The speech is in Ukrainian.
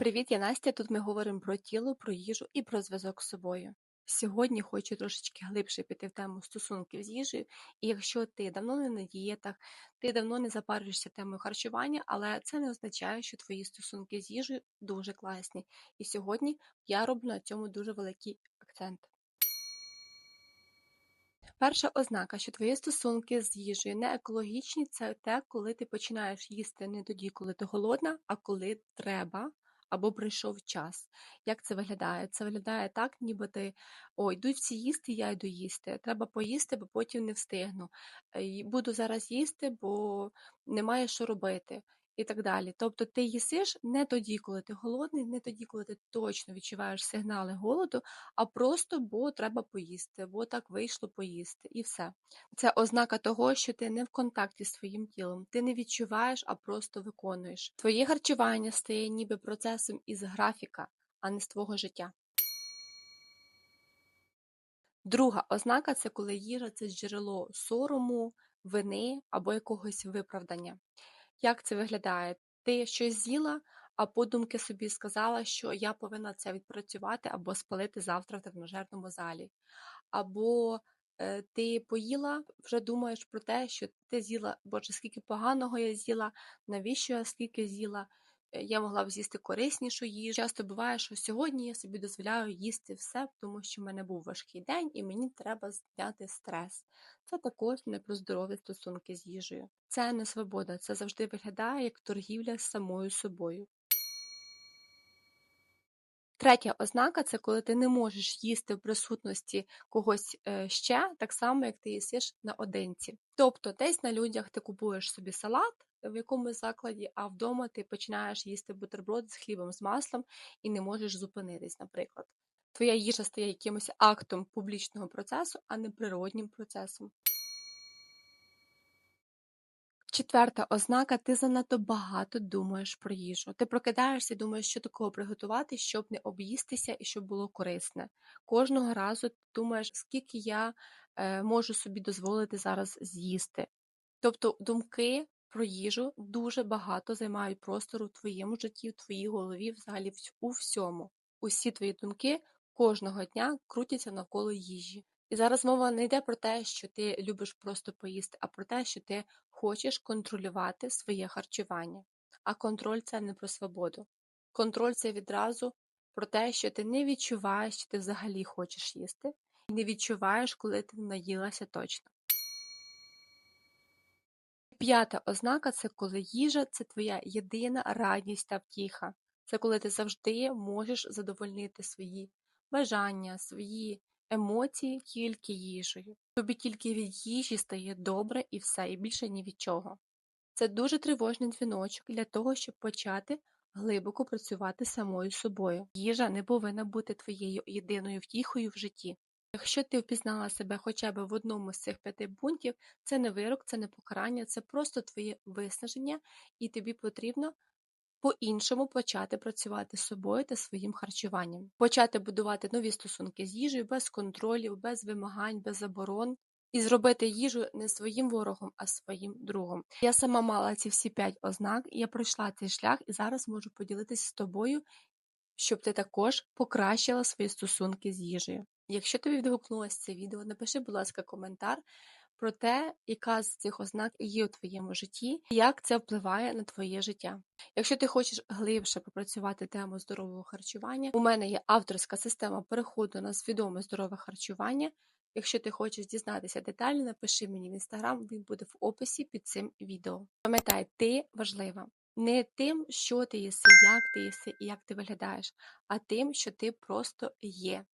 Привіт, я Настя. Тут ми говоримо про тіло, про їжу і про зв'язок з собою. Сьогодні хочу трошечки глибше піти в тему стосунків з їжею. І якщо ти давно не на дієтах, ти давно не запарюєшся темою харчування, але це не означає, що твої стосунки з їжею дуже класні. І сьогодні я роблю на цьому дуже великий акцент. Перша ознака, що твої стосунки з їжею не екологічні, це те, коли ти починаєш їсти не тоді, коли ти голодна, а коли треба або прийшов час. Як це виглядає? Це виглядає так, ніби ти о, йдуть всі їсти, я йду їсти. Треба поїсти, бо потім не встигну. Е, буду зараз їсти, бо немає що робити і так далі. Тобто ти їсиш не тоді, коли ти голодний, не тоді, коли ти точно відчуваєш сигнали голоду, а просто бо треба поїсти, бо так вийшло поїсти, і все. Це ознака того, що ти не в контакті з своїм тілом, ти не відчуваєш, а просто виконуєш. Твоє харчування стає ніби процесом із графіка, а не з твого життя. Друга ознака це коли їжа це джерело сорому, вини або якогось виправдання. Як це виглядає? Ти щось з'їла, а подумки собі сказала, що я повинна це відпрацювати або спалити завтра в тренажерному залі. Або е, ти поїла, вже думаєш про те, що ти з'їла, боже, скільки поганого я з'їла, навіщо я скільки з'їла, я могла б з'їсти кориснішу їжу. Часто буває, що сьогодні я собі дозволяю їсти все, тому що в мене був важкий день і мені треба зняти стрес. Це також не про здорові стосунки з їжею. Це не свобода, це завжди виглядає як торгівля з самою собою. Третя ознака це коли ти не можеш їсти в присутності когось е, ще, так само, як ти їсиш наодинці. Тобто, десь на людях ти купуєш собі салат в якомусь закладі, а вдома ти починаєш їсти бутерброд з хлібом з маслом і не можеш зупинитись, наприклад. Твоя їжа стає якимось актом публічного процесу, а не природнім процесом. Четверта ознака ти занадто багато думаєш про їжу. Ти прокидаєшся і думаєш, що такого приготувати, щоб не об'їстися і щоб було корисне. Кожного разу ти думаєш, скільки я е, можу собі дозволити зараз з'їсти. Тобто думки про їжу дуже багато займають простору в твоєму житті, в твоїй голові, взагалі у всьому. Усі твої думки кожного дня крутяться навколо їжі. І зараз мова не йде про те, що ти любиш просто поїсти, а про те, що ти хочеш контролювати своє харчування. А контроль це не про свободу. Контроль це відразу про те, що ти не відчуваєш, що ти взагалі хочеш їсти, і не відчуваєш, коли ти наїлася точно. П'ята ознака це коли їжа це твоя єдина радість та втіха. Це коли ти завжди можеш задовольнити свої бажання, свої емоції тільки їжею. Тобі тільки від їжі стає добре і все, і більше ні від чого. Це дуже тривожний дзвіночок для того, щоб почати глибоко працювати самою собою. Їжа не повинна бути твоєю єдиною втіхою в житті. Якщо ти впізнала себе хоча б в одному з цих п'яти пунктів, це не вирок, це не покарання, це просто твоє виснаження, і тобі потрібно по-іншому почати працювати з собою та своїм харчуванням, почати будувати нові стосунки з їжею без контролів, без вимагань, без заборон. І зробити їжу не своїм ворогом, а своїм другом. Я сама мала ці всі п'ять ознак, я пройшла цей шлях і зараз можу поділитися з тобою, щоб ти також покращила свої стосунки з їжею. Якщо тобі відгукнулося це відео, напиши, будь ласка, коментар про те, яка з цих ознак є у твоєму житті, і як це впливає на твоє життя. Якщо ти хочеш глибше попрацювати тему здорового харчування, у мене є авторська система переходу на свідоме здорове харчування. Якщо ти хочеш дізнатися детально, напиши мені в інстаграм, він буде в описі під цим відео. Пам'ятай, ти важлива. Не тим, що ти їси, як ти їси і як ти виглядаєш, а тим, що ти просто є.